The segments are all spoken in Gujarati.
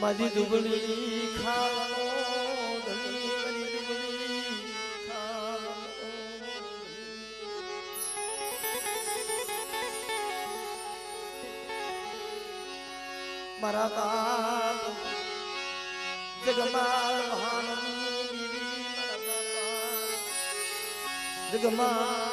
મારી દુબળી ધણી મારી બાપ જગમાલ મહાનની જગમાલ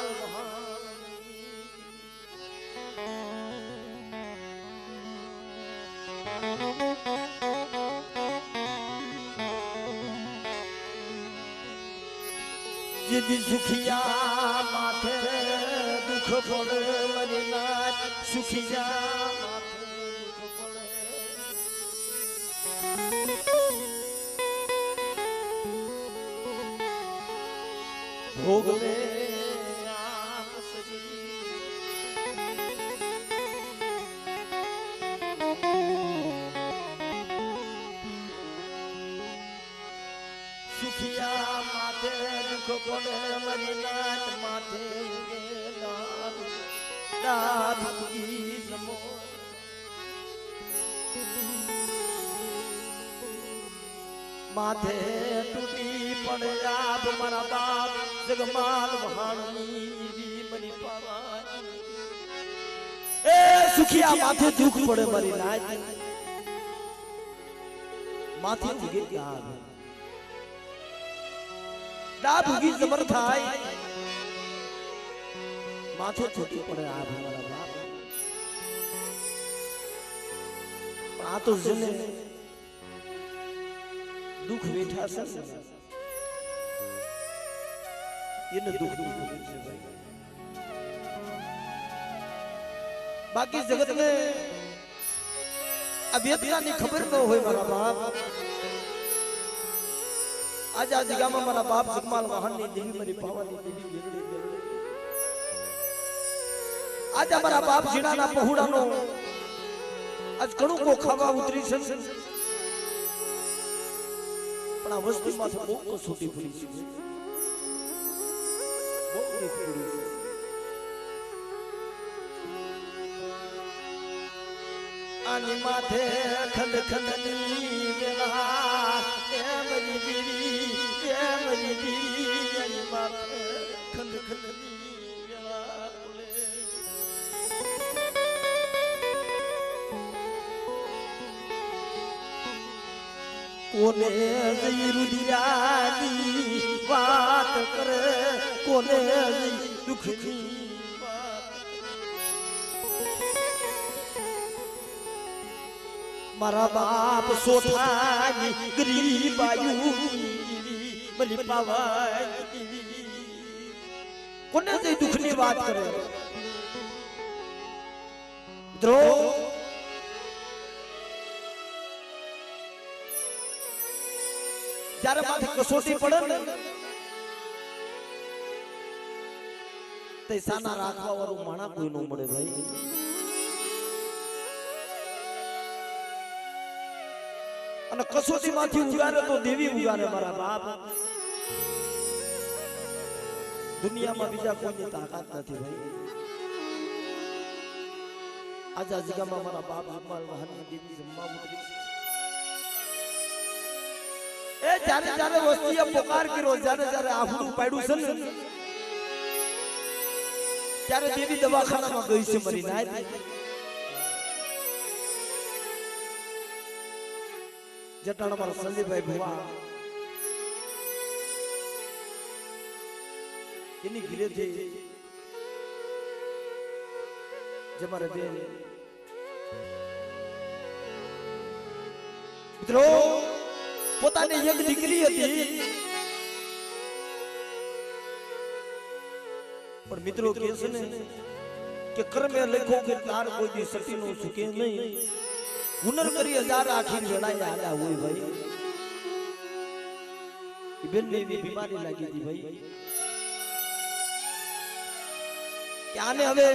જેદી સુખિયા માથે દુખ પડે મરીના સુખિયા ભોગવે દારૂ જમો માથે તૂટી પણ આપ મારા બાપ જગમાલ વહાણની વી મરી પાવાની. એ સુખિયા માથે દુઃખ પડે મારી નાથ માથે થી દારૂ ડાબ જબર થાય. માથે છૂટી પડે આ મારા બાપ. પણ આ તો જેને દુઃખ વેઠા છે એને દુઃખ દુઃખ છે ભાઈ. બાકી જગત ને આ વેદનાની ખબર ન હોય મારા બાપ. આજે આ જગ્યામાં મારા બાપ જગમાલ વાહનની દેવી મારી પાવાની દેવી. આજે મારા બાપ જીણાના પહોળાનો આજ ઘણું કો ખાવા ઉતરી છે. પણ આ વસ્તીમાં બહુ કસોટી પડી છે. છે. આની માથે ખંડ ખંડની વેલા ખંડની કોને રુદિયાની વાત કરે? કોને દુઃખની મારા બાપ સોઠાની ગરીબાયુ મલી પાવાય કોને દુઃખની વાત કરે? દ્રોહ જ્યારે માથે કસોટી પડે ને? તૈસાના રાખવા વાળું માણા કોઈ નો મળે ભાઈ. અને કસોટી માંથી ઉગારે તો દેવી ઉગારે મારા બાપ. દુનિયામાં બીજા કોઈની તાકાત નથી ભાઈ. આજે આ મારા બાપ જમાલ વાહનની દેવી જમવા ઉતરી. એ જ્યારે જ્યારે વસ્તીએ પોકાર કર્યો, જ્યારે જ્યારે આહુડું પાડ્યું છે ને, ત્યારે દેવી દવાખાનામાં ગઈ છે મરી નાય જટાણ અમારા સંદીપભાઈ ભુવા એની ઘીરેથી જે મારે બે. મિત્રો પોતાની એક દીકરી હતી પણ મિત્રો કે છે ને કે કર્મે લખો કે તાર કોઈ દી સતી નો સુકે નહીં હુનર કરી હજાર આખી વેળાએ આયા હોય ભાઈ ઈ બેનને એવી બીમારી લાગી હતી ભાઈ કે આને હવે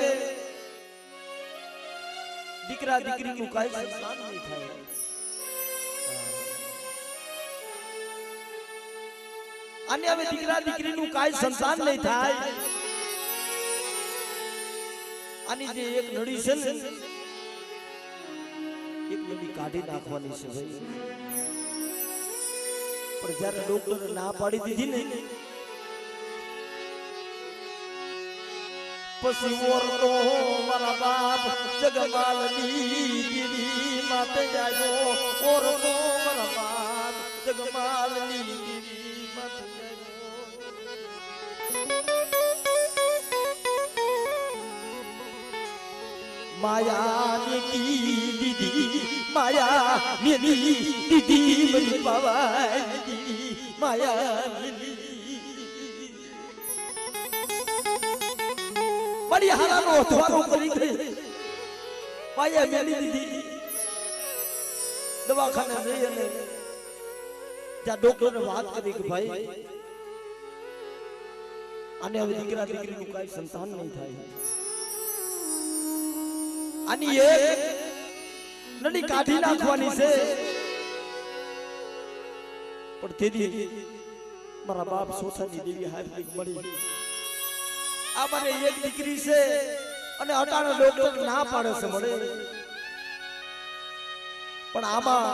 દીકરા દીકરીનું કાંઈ સંતાન નહીં થાય અને હવે દીકરા દીકરીનું કાંઈ સંતાન નહીં થાય. આની જે એક નડી છે ને, એક નદી કાઢી નાખવાની છે ભાઈ. પણ જ્યારે ડોક્ટરે ના પાડી દીધી ને, પછી ઓરતો મારા બાપ જગમાલની દીદી માતે જાયો ઓરતો મારા બાપ જગમાલની દીદી માયા ને કી દીદી માયા ને દીદી. મરી પાવા દીદી માયા મારી દવાખાને વાત કરી કે ભાઈ આને હવે દીકરા દીકરીનું કઈ સંતાન નહીં થાય. આની એક નડી કાઢી નાખવાની છે. પણ તેથી મારા બાપ સોસાની દેવી હાર્દિક મળી. આ મારે એક દીકરી છે અને અટાણે ડોક્ટર ના પાડે છે મળે પણ આમાં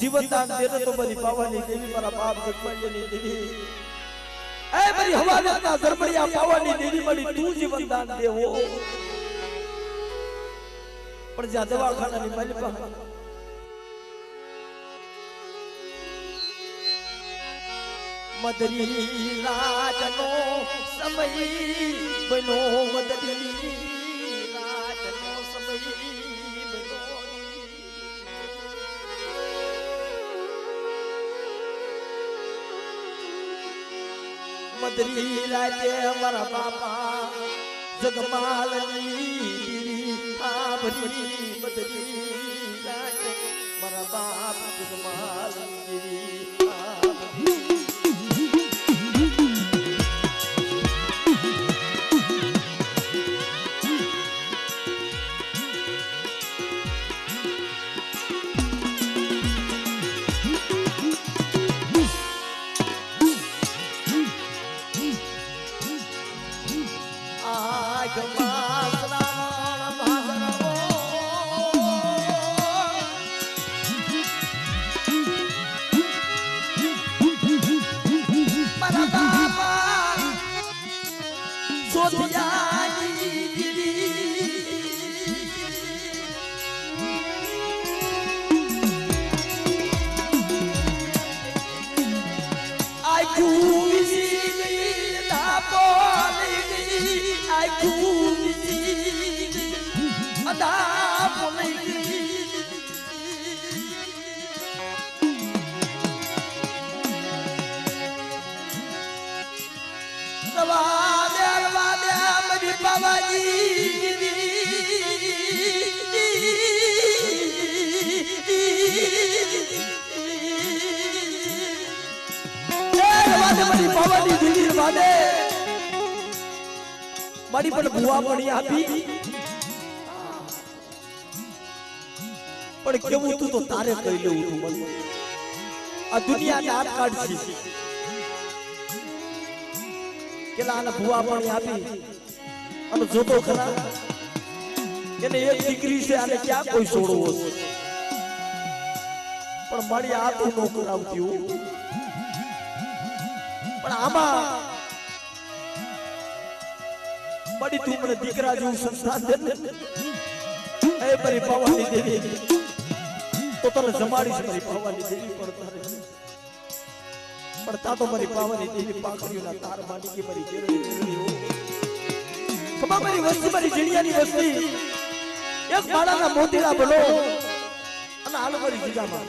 જીવનદાન દેતો તો બધી પાવાની દેવી મારા બાપ જગમંડની દેવી. બધી હવાના ધર્મડિયા પાવાની દેવી મળી તું જીવનદાન દેવો પણ જ્યાં દવાખાનાની માલિકા મદરી રાજનો સમય બનો મદરી મદરી રાજે મારા બાપા જગમાલની રાજે મારા બાપ જગમાલની આભરી દીદી મારી પણ ભૂવા પડી આપી. પણ કેવું તું તો તારે કહી લેવું તું મને. આ દુનિયાને હાથ કાઢશી. કેલા આને ભૂવા પડી આપી. અને જોતો ખરા એને એક દીકરી છે આને ક્યાં કોઈ છોડવો છે. પણ મારી આ તો નોકર હું. પણ આમાં બડી તું મને દીકરા જેવું સંતાન દે એ દેવી. તો તને જમાડીશ મારી પાવાની દેવી પણ તારે. પણ તા તો મારી પાવાની દેવી પાખડીઓના તાર માટી કે મારી ખબર મારી વસ્તી મારી જીણિયાની વસ્તી. એક બાળાના મોતીડા બનો. અને હાલ મારી જીગામાં.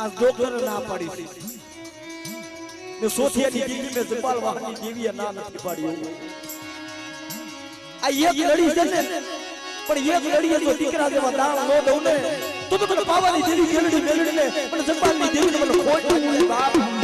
આ ડોક્ટર ના પાડી મેં સોથિયાની દીકરી મેં જપાલ વાહની દેવીએ ના નથી પાડ્યું આ એક લડી છે ને. પણ એક લડીએ તો દીકરા જેવા દાણ નો દઉં ને. તો તો પાવાની દેવી મેલડી મેલડી ને પણ જપાલની દેવી મને ખોટું બાપ.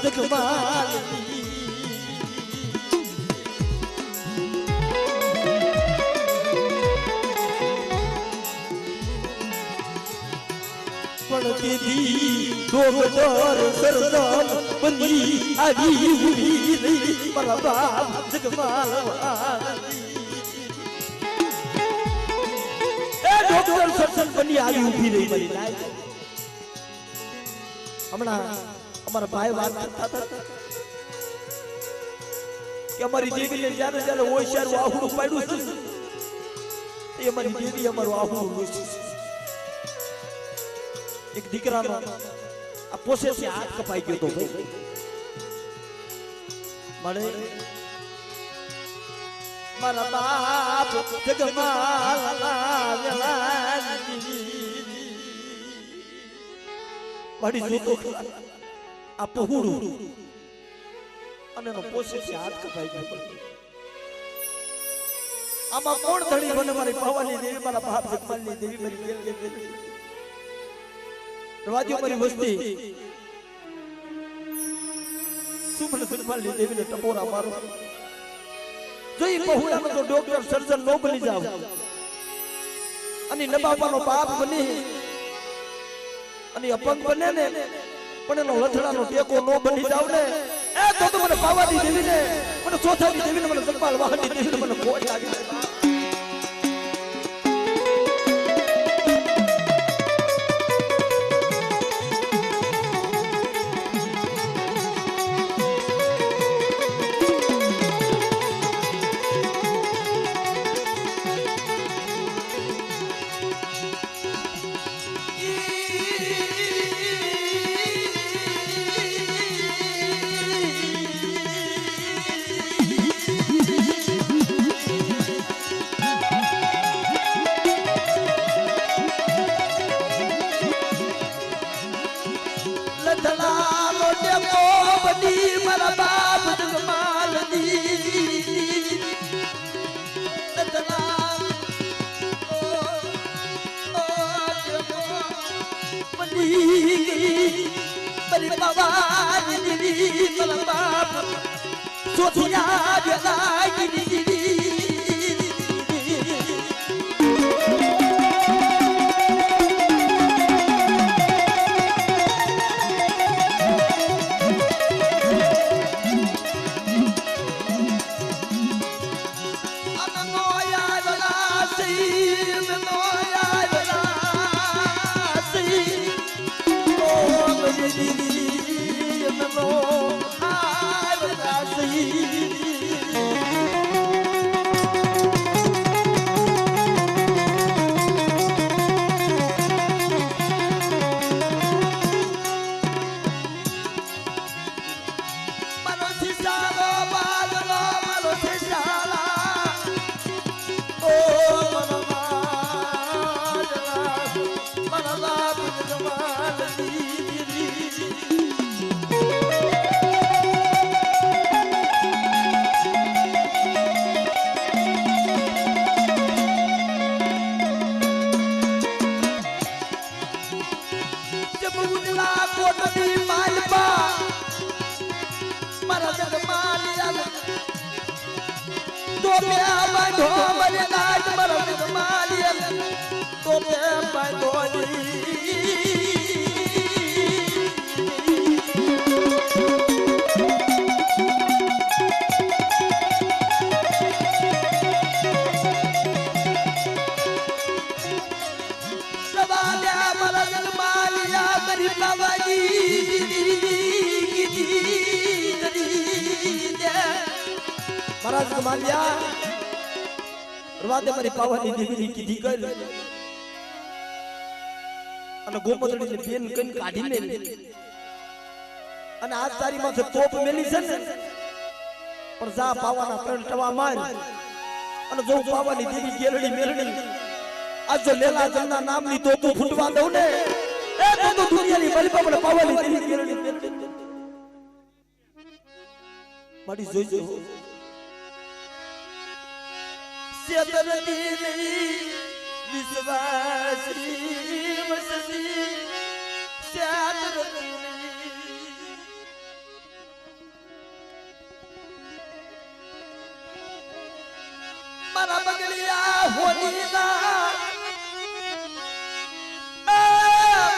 બાપ જગમાલની પણ દીદી ડોગર સરદાર બની આવી ઊભી રહી, મારા બાપ જગમાલ એ હમણાં અમારા ભાઈ વાત કરતા હતા કે અમારી દેવીને જ્યારે જ્યારે ત્યારે આહુડું પાડ્યું છે. એ અમારી દેવી અમારું આહુડું હોય છે. એક દીકરાનો આ પોસેસી હાથ કપાઈ ગયો તો ભાઈ. મળે મારા બાપ જગમાલા મારી જોતો. આ પહોળું અને એનો પોસેસી હાથ કપાઈ ગયો. આમાં કોણ ધડી બને? મારી ભવાની દેવી, મારા બાપ જગમાલની દેવી, મારી ગેલ ગેલ રવાજો મારી વસ્તી સુમન સુનપાલની દેવીને ટપોરા મારો. જોઈ પહોળાનો તો ડોક્ટર સર્જન નો બની જાવ. અને નબાપાનો બાપ બની. અને અપંગ બને ને. પણ એનો લથડાનો ટેકો નો બની જાવ ને. એ તો મને પાવાની દેવીને, મને ચોથાની દેવીને મને જગપાલ વાહની દેવીને મને ખોટ લાગી Bella. અને ગોમતડી ને બેન કઈ કાઢી લે. અને આ તારી માથે તોપ મેલી છે ને પણ જા પાવાના ત્રણ ટવા માર. અને જો પાવાની દેવી ગેરડી મેરડી આજ જો લેલા જમના નામની તોપો ફૂટવા દઉં ને એ તો તો દુનિયાની બલી પણ પાવાની દેવી ગેરડી મારી જોઈ જો. સેતરની વિશ્વાસી વસતી સેતરની મારા બગડિયા હોનીના એ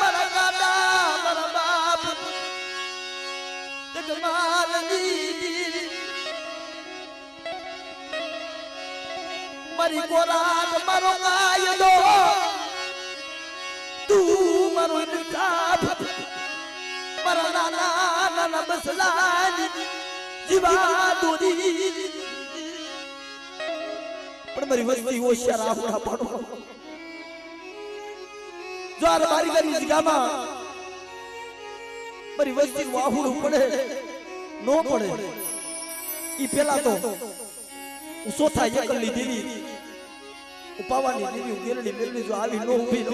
મારા કાકા મારા બાપ. જગમાલની મારી કોરાટ મારો કાયદો. તું મારો ઇન્સાફ મારા નાના નાના બસલાની જીવા દોરી. પણ મારી વસ્તી હોશિયાર આપણા પડો જો આ મારી કરી જગામાં મારી વસ્તી વાહુડું પડે, નો પડે, ઈ પેલા તો સોથા એકલી દેવી ઉપાવાની દીવી હું ગેરડી મેરડી જો આવી નો ઊભી નો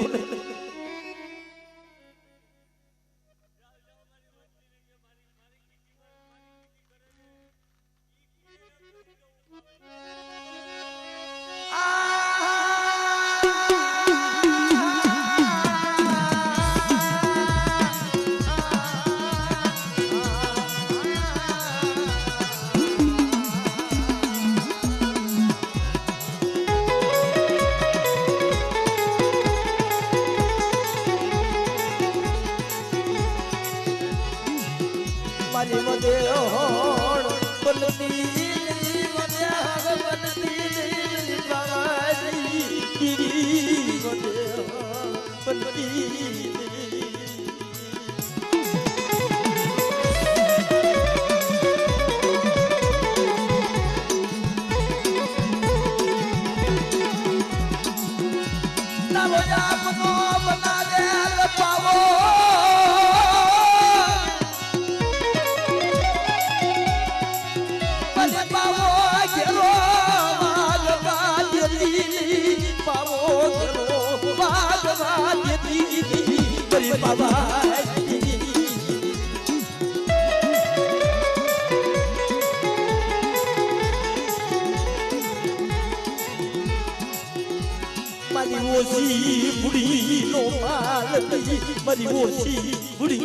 મારી ઓછી બુડી ઓછી બુડી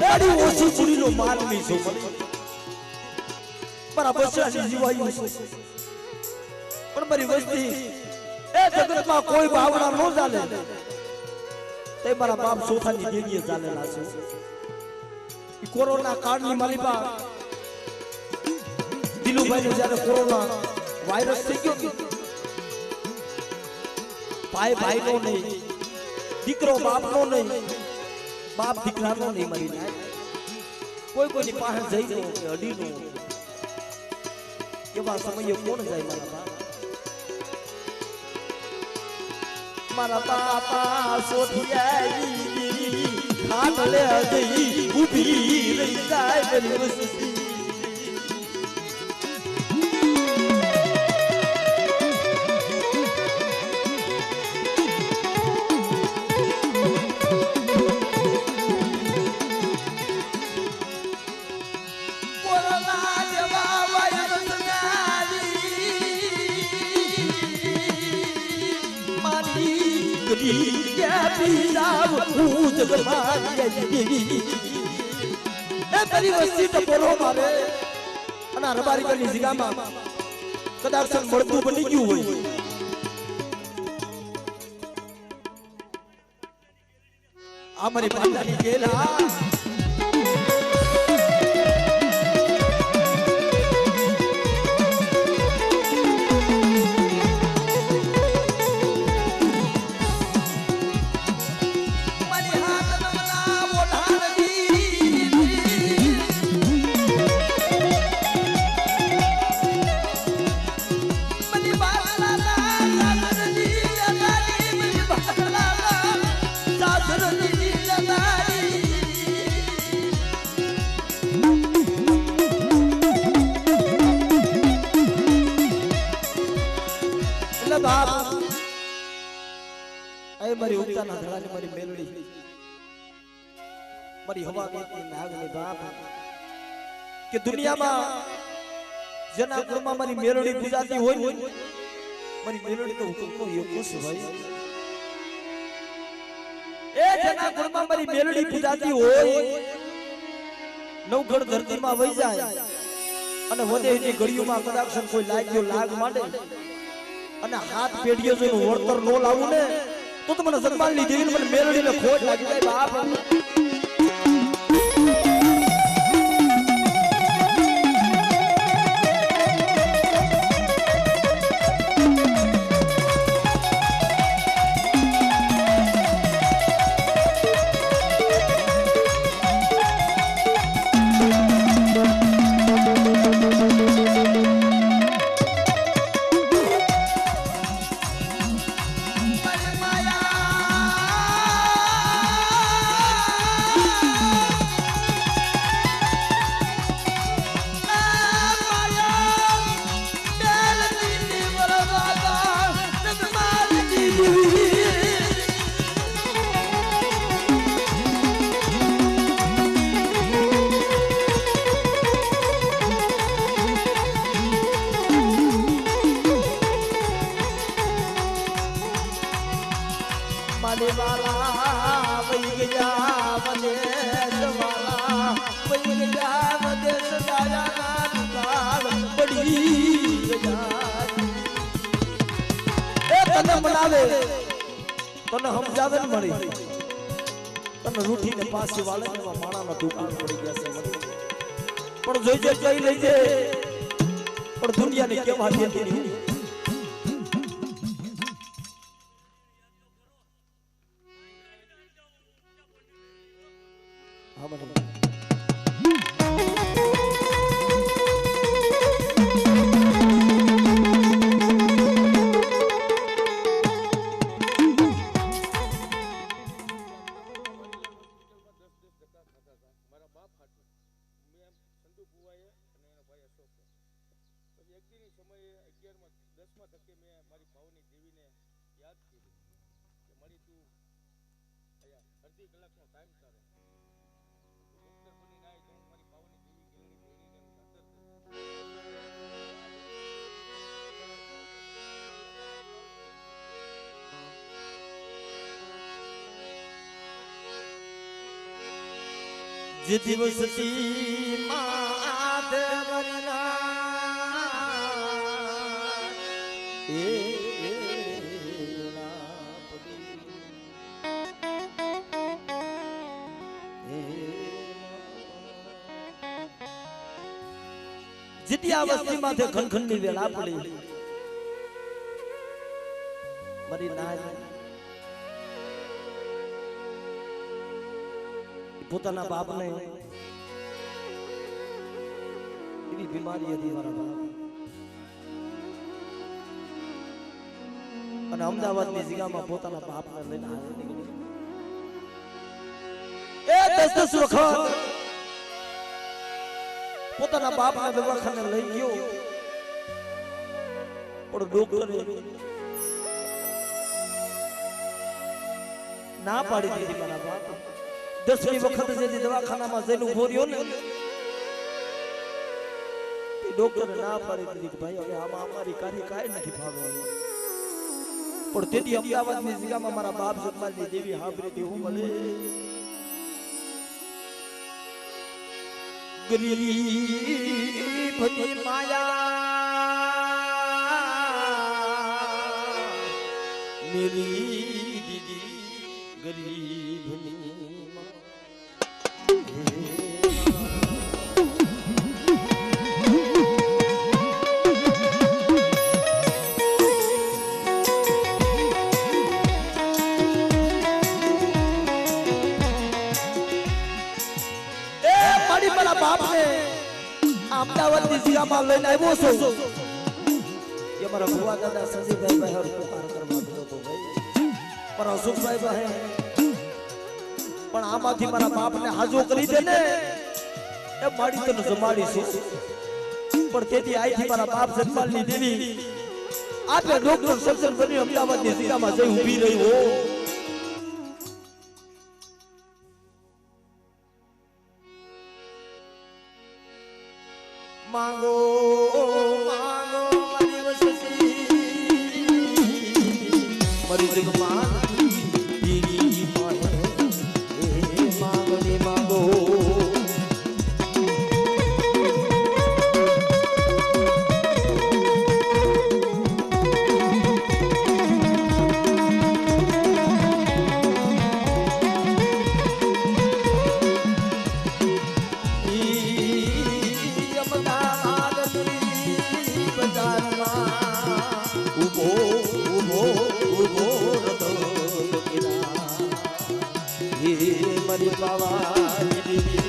મારી ઓછી બુડી નો માલ નહીં છો પણ મારી વસ્તી જગતમાં કોઈ ભાવના નો ચાલે. તે મારા બાપ સોથાની દેવીએ ચાલેલા છે. કોરોના કાળની માલિપા દિલુભાઈ જ્યારે કોરોના વાયરસ થઈ ગયો ભાઈ ભાઈ નો નહીં, દીકરો બાપ નો નહીં, બાપ દીકરા નો નહીં મરી જાય. કોઈ કોઈની પાસે જઈ નો અડી નો એવા સમયે કોણ જાય મારા બાપ? મારા બાપા સોઠિયાઈ ખાટલે જઈ ઊભી રહી જાય વસ્તી તારી વસ્તી ટપોરો મારે અને આ રબારીકરની જગ્યામાં કદાચ મળતું બની ગયું હોય. આ મારી પાટાની કેલા ઘરમાં મારી મેલડી પૂજાતી હોય ને, મારી મેલડી તો હુકમનો યોગ્ય છે હોય એ જેના ઘરમાં મારી મેલડી પૂજાતી હોય, નવગઢ ધરતીમાં વહી જાય, અને વધેની ગળીઓમાં કદાચ કોઈ લાગ્યો લાગ માંડે, અને હાથ પેઢીઓ જો વળતર નો લાવું ને, તો તો મને જગમાલની દેવીને મને મેલડીને ખોટ લાગી જાય બાપ. સમજાવે મળી. પાછી વાળે ને એમાં માણાના દુકાળ પડી ગયા છે પણ જોઈ જોઈજે કઈ લઈ પણ દુનિયાની કેવા દેતી જે દિવસથી આ વસ્તી માથે ખનખનની વેળા પડી પોતાના બાપને એવી બીમારી હતી મારા બાપ. અને અમદાવાદની જગ્યામાં પોતાના બાપને લઈને હારે નીકળી એ દસ દવાખાને લઈ ગયો. પણ ડોક્ટરે ના પાડી દીધી મારા બાપ. દસમી વખત જે દવાખાનામાં જઈને ઊભો રહ્યો ને તે ડોક્ટરે ના પાડી દીધી કે ભાઈ, હવે આમાં અમારી કાર્ય કાંઈ નથી ફાવવાનું પણ તેથી અમદાવાદની જગ્યામાં મારા બાપ જગમાલની દેવી હતી હું મળે માયા. મેરી દીદી ગરીબની માં. બાપને અમદાવાદની જગ્યામાં લઈને આવ્યો છું એ મારા ભુવા દાદા સંજીભાઈ ભાઈ હર ભાઈ અશોક સાહેબ ભાઈ પણ આમાંથી મારા બાપને હાજો કરી દે ને એ મારી તને જમાડી પણ તેથી આઈથી મારા બાપ જન્માલની દેવી આપે ડોક્ટર સજ્જન બની અમદાવાદની જગ્યામાં જઈ ઊભી રહી હો. માંગો માંગો મારી વસતી મરી જગમાં મારી બાવાની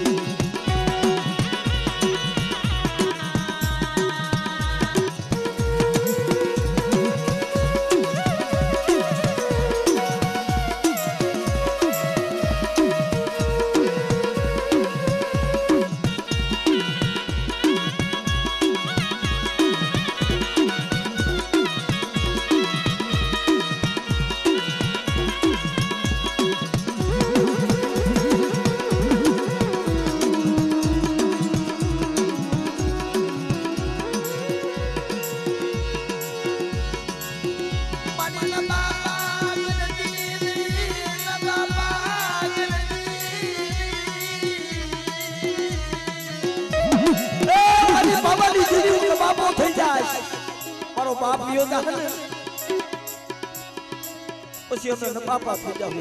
પછી ન બાપા થઈ જાવ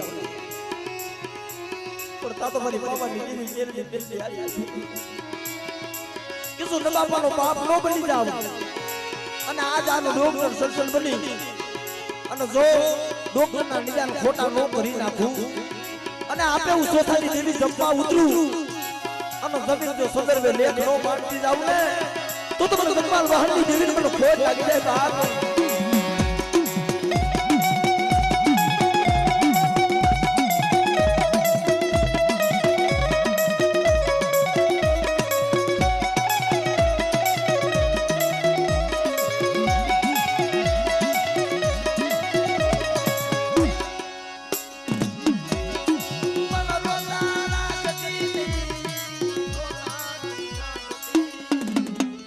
પણ તા તો મારી બાબાની દીદી કેરની બેટી આવી હતી. કે શું ન બાપાનો બાપ નો બની જાવ? અને આજ આનો ડોક્ટર સલસલ બની. અને જો ડોક્ટરના નિદાન ખોટા નો કરી નાખું, અને આપે હું ચોથાની દેવી જમવા ઉતરું અને જમીન જો સંદર્ભે લેખ નો માનતી જાવ ને, તો તો મને જગમાલ વાહનની દેવીને મને ખોટ લાગી જાય બાપ